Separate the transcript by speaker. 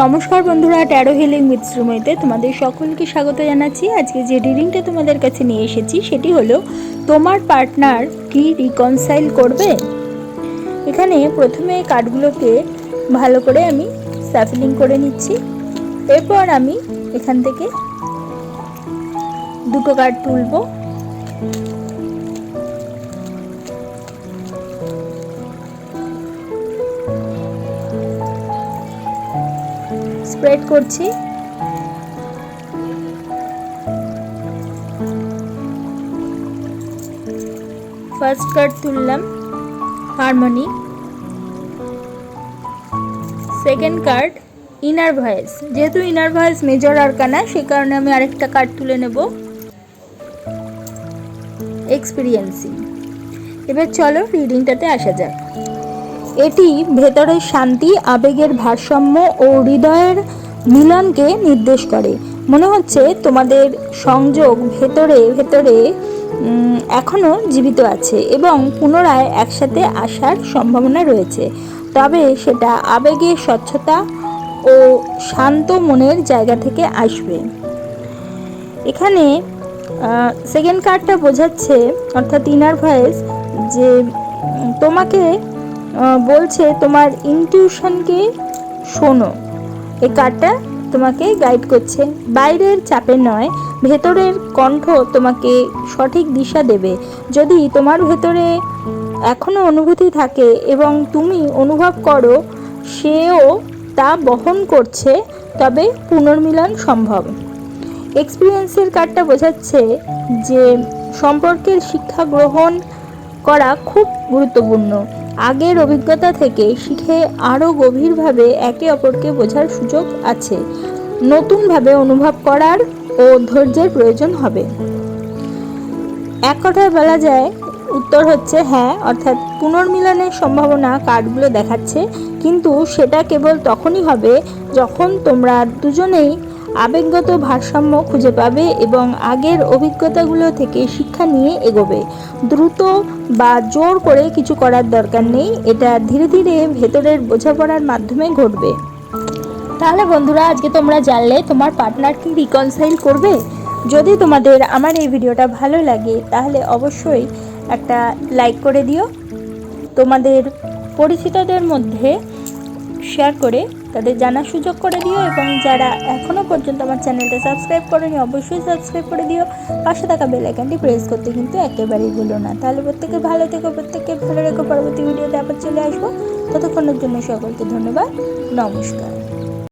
Speaker 1: নমস্কার বন্ধুরা taro healing মিত্রময়তে তোমাদের সকলকে স্বাগত জানাচ্ছি। আজকে যে রিডিংটা তোমাদের কাছে নিয়ে এসেছি, সেটি হলো, তোমার পার্টনার কি রিকনসাইল করবে? এখানে প্রথমে কার্ডগুলোকে ভালো করে আমি স্যাফলিং করে নিচ্ছি। এরপর আমি এখান থেকে দুটো কার্ড তুলবো। স্প্রেড করছি। ফার্স্ট কার্ড তুললাম harmony second card inner voice যেহেতু ইনার ভয়েস মেজর আরকানা সে কারণে আমি আরেকটা কার্ড তুলে নেব। এক্সপিরিয়েন্সিং এবার চলো রিডিংটাতে আসা যাক। এটি ভেতরের শান্তি আবেগের ভারসাম্য ও হৃদয়ের মিলনকে নির্দেশ করে। মনে হচ্ছে তোমাদের সংযোগ ভেতরে ভেতরে উম, এখনও জীবিত আছে এবং পুনরায় একসাথে আসার সম্ভাবনা রয়েছে। তবে সেটা আবেগের স্বচ্ছতা ও শান্ত মনের জায়গা থেকে আসবে। এখানে সেকেন্ড কার্ডটা বোঝাচ্ছে অর্থাৎ ইনার ভয়েস যে তোমাকে বলছে, তোমার ইনটিউশনকে শোনো, এই কার্ডটা তোমাকে গাইড করছে। বাইরের চাপে নয়, ভেতরের কণ্ঠ তোমাকে সঠিক দিশা দেবে। যদি তোমার ভেতরে এখনও অনুভূতি থাকে এবং তুমি অনুভব করো, সেও তা বহন করছে, তবে পুনর্মিলন সম্ভব। এক্সপিরিয়েন্সের কার্ডটা বোঝাচ্ছে যে সম্পর্কের শিক্ষা গ্রহণ করা খুব গুরুত্বপূর্ণ। আগের অভিজ্ঞতা থেকে শিখে আরও গভীরভাবে একে অপরকে বোঝার সুযোগ আছে। নতুনভাবে অনুভব করার ও ধৈর্যের প্রয়োজন হবে। এক কথায় বলা যায়, উত্তর হচ্ছে হ্যাঁ অর্থাৎ পুনর্মিলনের সম্ভাবনা কার্ডগুলো দেখাচ্ছে, কিন্তু সেটা কেবল তখনই হবে যখন তোমরা দুজনেই আবেগগত ভারসাম্য খুঁজে পাবে এবং আগের অভিজ্ঞতাগুলো থেকে শিক্ষা নিয়ে এগোবে। দ্রুত বা জোর করে কিছু করার দরকার নেই। এটা ধীরে ধীরে ভেতরের বোঝাপড়ার মাধ্যমে ঘটবে। তাহলে বন্ধুরা, আজকে তোমরা জানলে তোমার পার্টনার কি রিকনসাইল করবে? যদি তোমাদের আমার এই ভিডিওটা ভালো লাগে, তাহলে অবশ্যই একটা লাইক করে দিও। তোমাদের পরিচিতদের মধ্যে শেয়ার করে তাদের জানার সুযোগ করে দিও এবং যারা এখনও পর্যন্ত আমার চ্যানেলটা সাবস্ক্রাইব করেনি, অবশ্যই সাবস্ক্রাইব করে দিও। পাশে থাকা বেল আইকনটি প্রেস করতে কিন্তু একেবারেই ভুলো না। তাহলে প্রত্যেকে ভালো থেকো, প্রত্যেককে ভালো রেখো। পরবর্তী ভিডিওতে আবার চলে আসব। ততক্ষণের জন্য সকলকে ধন্যবাদ। নমস্কার।